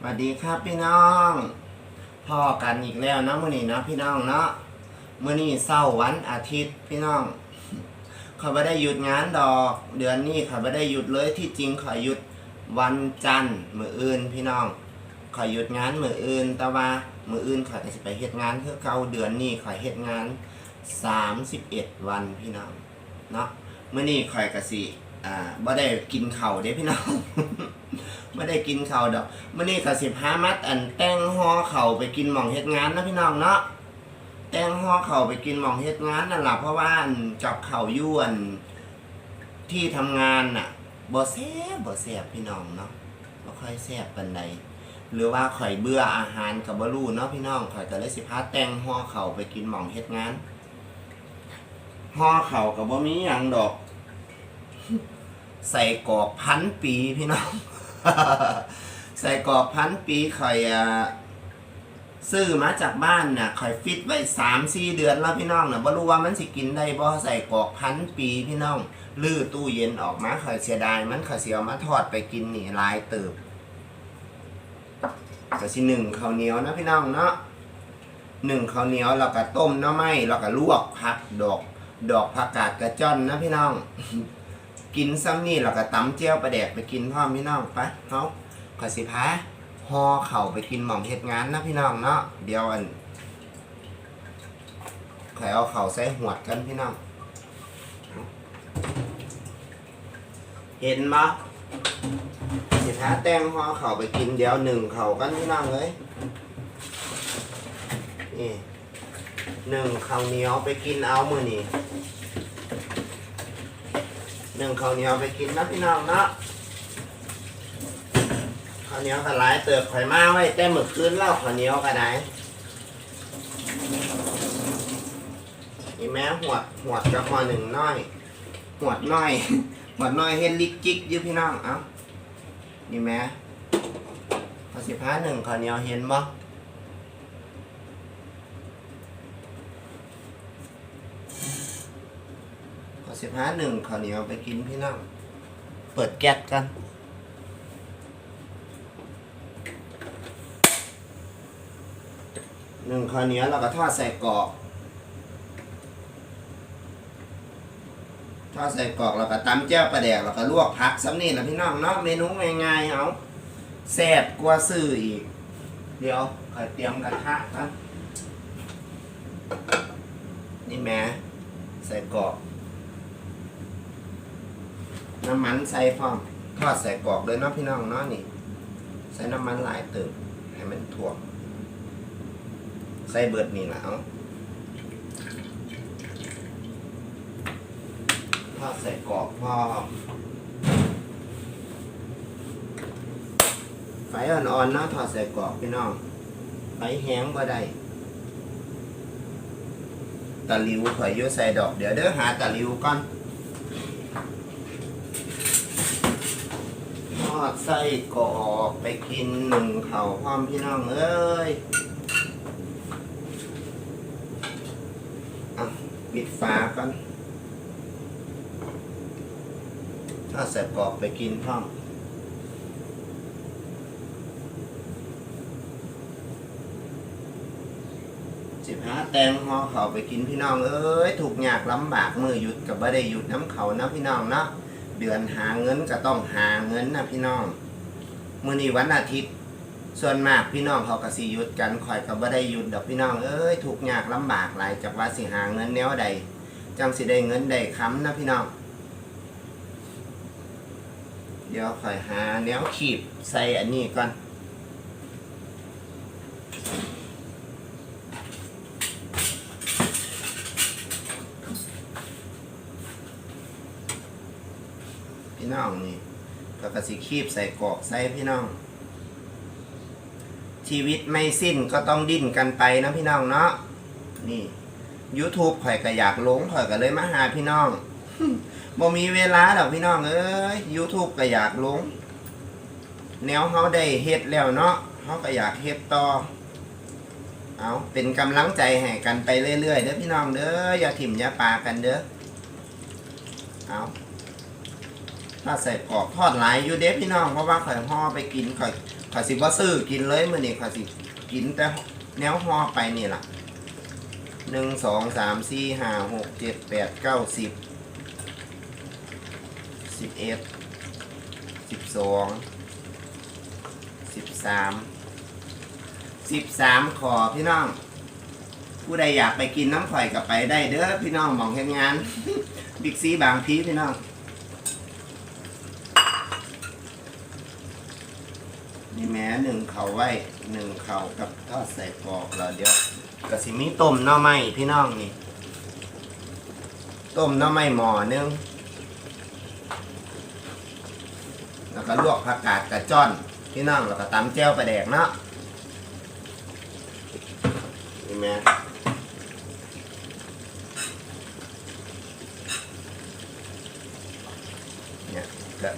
สวัสดีครับพี่น้องพ่อกันอีกแล้วนะมื้อนี้นะพี่น้องเนาะมื้อนี้เสาร์วันอาทิตย์พี่น้องเขาไม่ได้หยุดงานดอก เดือนนี้เขาไม่ได้หยุดเลยที่จริงเขาหยุดวันจันทร์มื้ออื่นพี่น้องเขาหยุดงานมื้ออื่น แต่ว่ามื้ออื่นเขาก็สิไปเฮ็ดงานคือเก่าเดือนนี้เขาเฮ็ดงาน31วันพี่น้องเนาะมื้อนี้ข่อยก็สิอ่าบ่ได้กินเข้าเด้พี่น้อง ไม่ได้กินข้าวดอกมื่อนี้ก็สิบห้ามัดอันแต่งห่อเข่าไปกินหม่องเฮ็ดงานนะพี่น้องเนาะแต่งห่อเข่าไปกินหม่องเฮ็ดงานนั่นล่ะเพราะว่าอันกับเข่ายวนที่ทำงานน่ะบ่แซ่บบ่แซ่บพี่น้องเนาะบ่ค่อยแซ่บปานใดหรือว่าข่อยเบื่ออาหารกับบ่รู้เนาะพี่น้องข่อยก็เลยสิพาแต่งห่อเข่าไปกินหม่องเฮ็ดงานห่อเข่าก็บ่มีหยังดอก ใส่กรอกพันปีพี่น้อง ใส่กรอบพันปีข่อยซื้อมาจากบ้านน่ะข่อยฟิตไว้สามสี่เดือนแล้วพี่น้องน่ะบ่รู้ว่ามันสิกินได้บ่ใส่กรอกพันปีพี่น้องลื้อตู้เย็นออกมาข่อยเสียดายมันข่อยสิเอามาทอดไปกินนี่ลายเติบก็สิหนึ่งข้าวเหนียวนะพี่น้องเนาะหนึ่งข้าวเหนียวแล้วก็ต้มหน้ำไม้แล้วก็ลวกผักดอก ดอกผักกาดกระจ้อนนะพี่น้อง กินซ้ำนี่แล้วก็ตำเจียวปลาแดกไปกินพร้อพี่น้องไปเฮาขอสิพาห่อเข่าไปกินหม่อมเฮ็ดงานนะพี่น้องเนาะเดี๋ยวอันขอยเอาเข่าใส่หวดกันพี่น้องเห็นปะสิพาแตงห่อเข่าไปกินเดี๋ยวหนึ่งเข่ากันพี่น้องเลยนี่หนึ่งข้าวเหนียวไปกินเอามือนี่ หนึ่งข้าวเหนียวไปกินนะพี่น้องเนาะข้าวเหนียวก็หลายเติบข่อยมาไว้แต่เมื่อคืนเล่าข้าวเหนียวก็ได้นี่แม่หวดหวดกับหอหนึ่งน้อยหวดน้อยหวดน้อยเฮ็ดลิกจิกยู่พี่น้องเอ้านี่แม่พอสิบห้าหนึ่งข้าวเหนียวเห็นบ่ พอสิบห้าหนึ่งข้าวเหนียวไปกินพี่น้องเปิดแก๊สกันหนึ่งข้าวเหนียวเราก็ทอดใส่กรอกทอดใส่กรอกแล้วก็ตำแจ่วปลาแดกแล้วก็ลวกผักซ้ำนี่แหละพี่น้องเนาะเมนูง่ายๆเอาแซ่บกว่าซื้ออีก เดี๋ยวขอยเตรียมกระทะกันนี่แม่ใส่กรอก น้ำมันใส่ฟองทอดใส่กรอกเลยเนาะพี่น้องเนาะนี่ ใส่น้ำมันหลายเติมให้มันถ่วงใส่เบิดนี่แหละเอาทอดใส่กรอกพอไฟอ่อนๆเนาะทอดใส่กรอกพี่น้องไฟแห้งบ่ได้ตะลิวข่อยอยู่ใส่ดอกเดี๋ยวเด้อหาตะลิวก่อน อดไส้กรอกไปกินหนึ่งเข่าวพร้อมพี่น้องเอ้ยอะปิดฝาก่อนทอดใส่กรอกไปกินพร้อมสิบห้าแตงห่อเขาไปกินพี่น้องเอ้ยถูกยากลำบากมือหยุดกับบ่ได้หยุดน้ำเขานะพี่น้องเนาะ เดือนหาเงินก็ต้องหาเงินนะพี่น้องมื่อนี้วันอาทิตย์ ส่วนมากพี่น้องเขาก็สิหยุดกันคอยกับ่ได้หยุดดอกพี่น้องเอ้ยถูกยากลำบากหลายจากว่าสิหาเงินแนวใดจังสิได้เงินได้ค้ำนะพี่น้องเดี๋ยวคอยหาแนวขีบใส่อันนี้ก่อน พี่น้องนี่ก็กระสิคีบใส่กรอกใส่พี่น้อง ชีวิตไม่สิ้นก็ต้องดิ้นกันไปนะพี่น้องเนาะนี่ YouTube ข่อยก็อยากลงข่อยก็เลยมาหาพี่น้องบ่มีเวลาดอกพี่น้องเอ้ย YouTube ก็อยากลง แนวเฮาได้เฮ็ดแล้วเนาะเฮาก็อยากเฮ็ดต่อเอาเป็นกำลังใจให้กันไปเรื่อยๆเด้อพี่น้องเด้ออย่าถิ่มอย่าปากันเด้อเอา ถ้าใส่กรอกทอดหลายอยู่เด้พี่น้องเพราะว่าข่อยห่อไปกินข่อยข่อยสิบ่ซื้อกินเลยมื้อนี้ข่อยสิกินแต่แนวห่อไปนี่ล่ะหนึ่งสองสามสี่ห้าหกเจ็ดแปดเก้าสิบสิบเอ็ดสิบสองสิบสามสิบสามขอพี่น้อง ผู้ใดอยากไปกินน้ำข่อยกับไปได้เด้อพี่น้องมองเห็นงาน บิ๊กซีบางพีพี่น้อง นี่แม่หนึ่งเขาไว้หนึ่งเขากับทอดใส่กรอกแล้วเดี๋ยวกระสิมีต้มหน่อไม้พี่น้องนี่ ต้มหน่อไม้หม้อนึงแล้วก็ลวกผักกาดกระจ้อนพี่น้องแล้วก็ตำแจ่วปลาแดกเนาะนี่แม่เนี่ยก็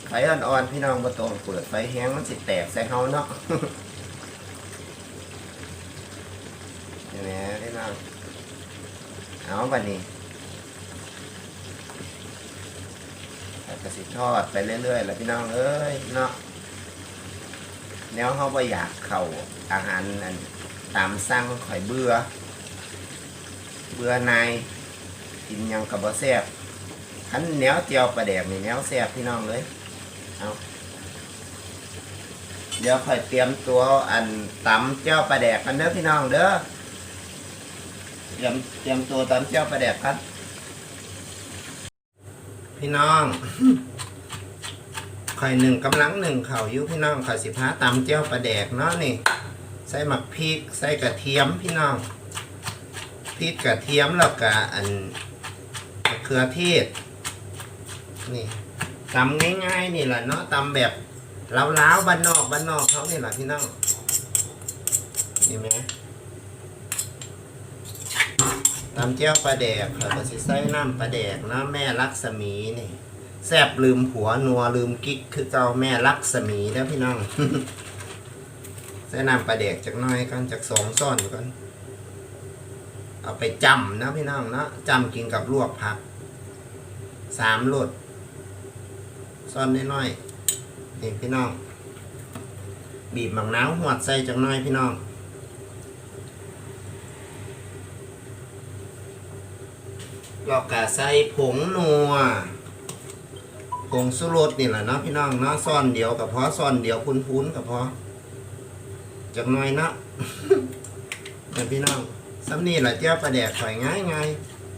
ไฟอ่อนๆพี่น้องมาตรงเปิดไฟแห้งมันสิแตกใส่เฮาเนาะเห็นี่แม่พี่น้องเอาบัดนี้แล้วก็สิทอดไปเรื่อยๆแล้วพี่น้องเอ้ยเนาะแนวเขาไปอยากเข่าอาหารอันตามสั่งข่อยเบื่อ เบื่อนายกินยังกับบ่แซ่บขันแนวเจียวปลาแดกนี่แนวแซ่บพี่น้องเลย เอาเดี๋ยวข่อยเตรียมตัวอันตำเจียวปลาแดกกันเด้อพี่น้องเด้อเตรียมเตรียมตัวตำเจียวปลาแดกครับพี่น้องข่อยหนึ่งกำลังหนึ่งเข่ายุพี่น้องข่อยสิบห้าตำเจียวปลาแดกเนาะนี่ใส่หมักพริกใส่กระเทียมพี่น้องพริกกระเทียมแล้วก็อันมะเขือเทศนี่ ตำง่าย ๆ นี่แหละเนาะตำแบบล้าวๆบ้านนอกบ้านนอกเขานี่แหละพี่น้องนี่ไหมตำเจียวปลาแดกค่ะก็สิใส่น้ำปลาแดกเนาะแม่ลักษมีนี่แซบลืมผัวนัวลืมกิ๊กคือเจ้าแม่ลักษมีแล้วพี่น้องใส่น้ำปลาแดกจากน้อยกันจากสองซ่อนก่อนเอาไปจำนะพี่น้องเนาะจำกินกับลวกผักสามรส ซ่อนน้อยๆนี่พี่น้อง บีบหมังน้าวหวดใส่จากหน้อยพี่น้องเรากะใส่ผงนัวผงสุรสนี่แหละเนาะพี่น้องเนาะซ่อนเดียวกับพอซ่อนเดียวพุ้นๆกับพอจักหน่อยเนาะเดี๋ยวพี่น้องซ้ำนี่แหละเจ้าปลาแดกข่อยง่ายง่าย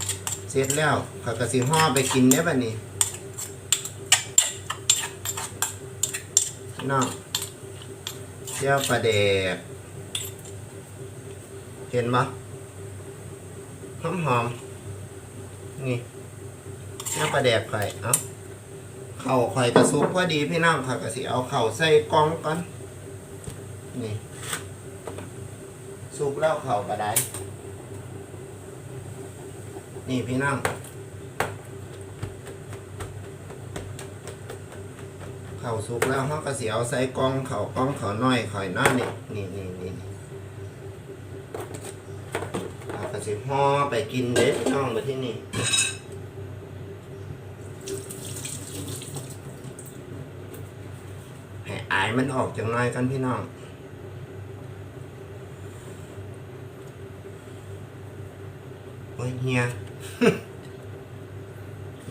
ๆเสร็จแล้วข้อยกระสิห่อไปกินได้ป่ะนี่ พี่น้องเจ้าปลาแดก เห็นปะหอมหอมนี่เจ้าปลาแดกไข่เอ้าเข่าไข่กระซุกพอดีพี่น้องค่ะก็สิเอาเข่าใส่กล่องก่อน นี่ซุปแล้วเข่าก็ได้ นี่พี่น้อง ข่าสุกแล้วเขาก็สิเอาใส่กล่องเข่ากล่องเขาน้อยข่อยน้อยนี่นี่นี่นี่เราก็สิห่อไปกินเด็ดพี่น้องไปที่นี่ให้อายมันออกจากน้อยกันพี่น้องโอ้ยเฮีย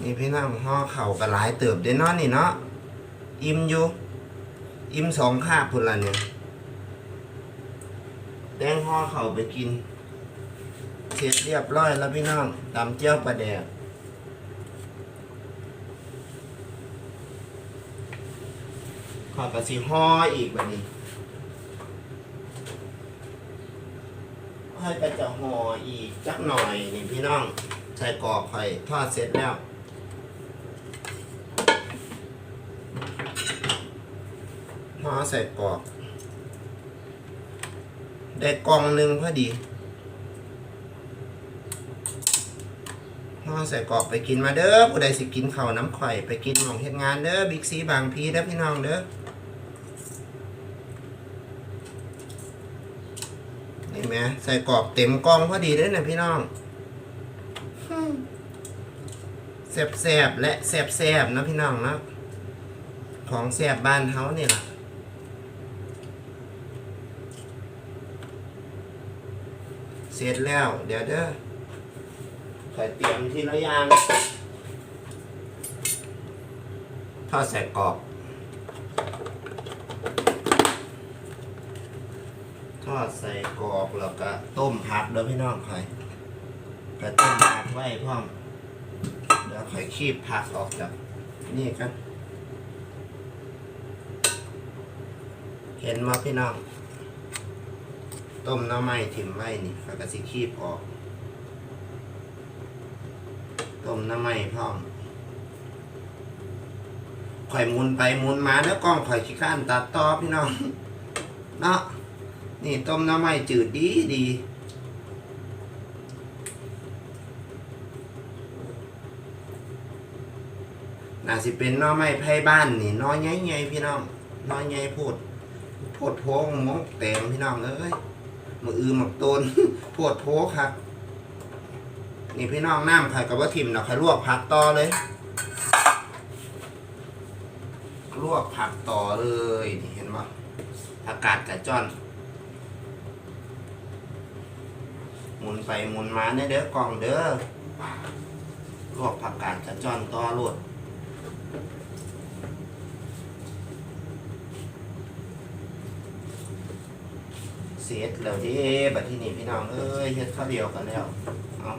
นี่พี่น้องห่อเข่ากับหลายเติบเด้นาะนี่เนาะ อิ่มอยู่ อิ่มสองคาบพุ่นละเนี่ยแดงห่อเข่าไปกิน เสร็จเรียบร้อยแล้วพี่น้องตำเจียวปลาแดกขอกระสีห่ออีกแบบนี้ให้กระจะห่ออีกจักหน่อยนี่พี่น้องใส่กรอกไข่ทอดเสร็จแล้ว ห่อ ใส่กรอกได้กล่องหนึ่งพอดีห่อใส่กรอกไปกินมาเด้อผู้ใดสิกินข้าวน้ำข่อยไปกินหมองเฮ็ดงานเด้อบิ๊กซีบางพีเด้อพี่น้องเด้อนี่ไหมใส่กรอบเต็มกล้องพอดีเลยนะพี่น้องแซบๆและแซบๆนะพี่น้องนะของแซ่บบ้านเฮาเนี่ยล่ะ เสร็จแล้ว เดี๋ยวเด้อคอยเตรียมทีละอย่าง ทอดใส่กรอบ ทอดใส่กรอบแล้วก็ต้มผักเด้อพี่น้องคอยก็ต้มผักไว้พร้อมเดี๋ยวคอยคีบผักออกจากนี่กัน เห็นว่าพี่น้อง ต้มน้ำไม้ถิ่มไว้นี่ข้อยก็สิคีบออก ต้มน้ำไม้พร้อมข่อยหมุนไปหมุนมาแล้วกล้องข่อยขี้ข้านตัดต่อพี่น้อง เนาะนี่ต้มน้ำไม้จืดดีดีน่าสิเป็นน้อไม้ไผ่บ้านนี่น้อยใหญ่ๆพี่น้องน้อยใหญ่พูดพูดโพงมกแตงพี่น้องเอ้ย มืออือหมักต้นปวดโพครับนี่พี่น้องน้ำไข่กับว่าทิมเนาะไข่ลวกผักต่อเลย ลวกผักต่อเลยนี่เห็นปะอากาศกระจอนหมุนไปหมุนมาเด้อเด้อกล่องเด้อลวกผักกาดกระจอนต่อรวด เสร็จแล้วเดิบัดที่นี่พี่น้องเอ้ยเฮ็ดข้าวเดียวกันแล้วเอา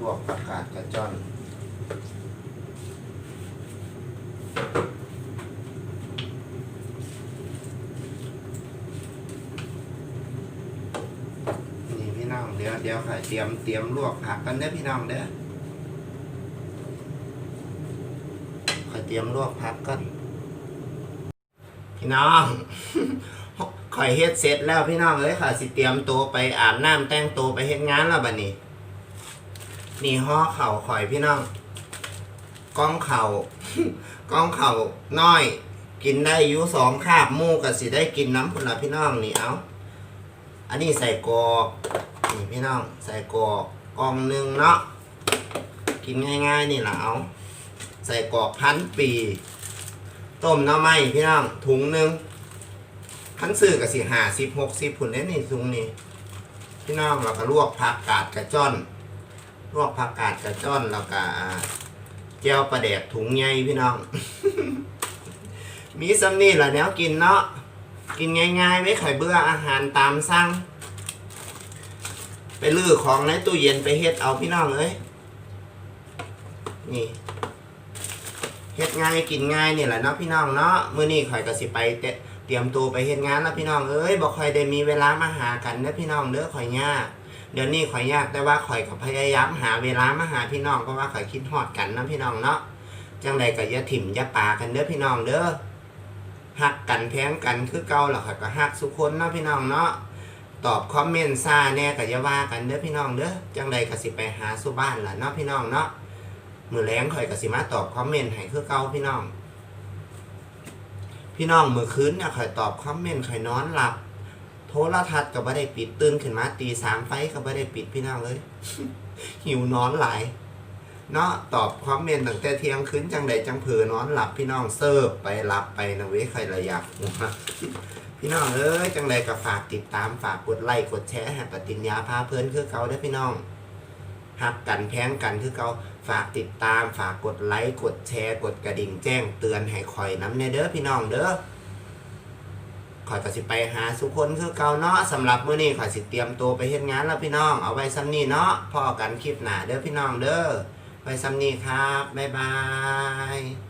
ลวกผักกาดกระจอนนี่พี่น้องเดี๋ยวเดี๋ยวค่ะเตรียมเตรียมลวกผักกันเด้อพี่น้องเด้อขอเตรียมลวกผักก่อนพี่น้อง ข่อยเฮ็ดเสร็จแล้วพี่น้องเอ้ยค่ะสิเตรียมตัวไปอาบน้ำแต่งตัวไปเฮ็ดงานแล้วบัดนี้ นี่ห่อเข่าข่อยพี่น้องกล้องเข่ากล้องเข่าน้อย กินได้อยู่สองคาบมูกับสิได้กินน้ำพุ่นละพี่น้องนี่เอาอันนี้ใส่กอกนี่พี่น้องใส่กอกกองหนึ่งเนาะกินง่ายๆนี่แหละเอาใส่กอกพันปี ต้มน้ำไม้พี่น้องถุงหนึ่ง พันซื้อกับสิหาสิบหกสิบผุนเล่นนี่ซุงนี่พี่น้องเราก็ลวกผักกาดกระจ้อน ลวกผักกาดกระจ้อนแล้วก็เจียวปลาแดกถุงใหญ่พี่น้อง มีซัมนี่แหละแนวกินเนาะกินง่ายๆ ไม่ไข่เบื่ออาหารตามสั่งไปลื้อของในตู้เย็นไปเฮ็ดเอาพี่น้องเอ้ยนี่เฮ็ดง่ายกินง่ายนี่แหละเนาะพี่น้องเนาะมื้อนี้ข่อยก็สิไปเตะ เตรียมตัวไปเฮ็ดงานแล้วพี่น้องเอ้ยบ่ค่อยได้มีเวลามาหากันเด้อพี่น้องเด้อข่อยยากเดี๋ยวนี้ข่อยยากแต่ว่าข่อยก็พยายามหาเวลามาหาพี่น้องเพราะว่าข่อยคิดฮอดกันนะพี่น้องเนาะจังใดก็อย่าถิ่มอย่าปากันเด้อพี่น้องเด้อฮักกันแพงกันคือเก่าล่ะข่อยก็ฮักสุคนเนาะพี่น้องเนาะตอบคอมเมนต์ซ่าแน่ก็อย่าว่ากันเด้อพี่น้องเด้อจังใดก็สิไปหาสู่บ้านล่ะเนาะพี่น้องเนาะมือแลงข่อยก็สิมาตอบคอมเมนต์ให้คือเก่าพี่น้อง พี่น้องมือคืนเนี่ยข่อยตอบคอมเมนต์ข่อยนอนหลับ โทรทัศน์ก็ไม่ได้ปิดตื่นขึ้นมาตีสามไฟก็ไม่ได้ปิดพี่น้องเลย หิวนอนหลายเนาะตอบคอมเมนต์ตั้งแต่เที่ยงคืนจังใดจังเผลอนอนหลับพี่น้องเซิร์ฟไปหลับไปนะเว้ยใครระยักพี่น้องเอ้ยจังใดก็ฝากติดตามฝากกดไลค์กดแชร์ให้ปฏิญญาพาเพื่อนคือเขาได้พี่น้องหักกันแพงกันคือเขา ฝากติดตามฝากกดไลค์กดแชร์กดกระดิ่งแจ้งเตือนให้คอยน้ำเนเด้อพี่น้องเด้อคอยก็สิไปหาสุคนคือเก่าเนาะสำหรับมื้อนี้คอยสิเตรียมตัวไปเฮ็ดงานแล้วพี่น้องเอาไว้ซ้ำนี้เนาะพอกันคลิปหน้าเด้อพี่น้องเด้อไว้ซ้ำนี้ครับบ๊ายบาย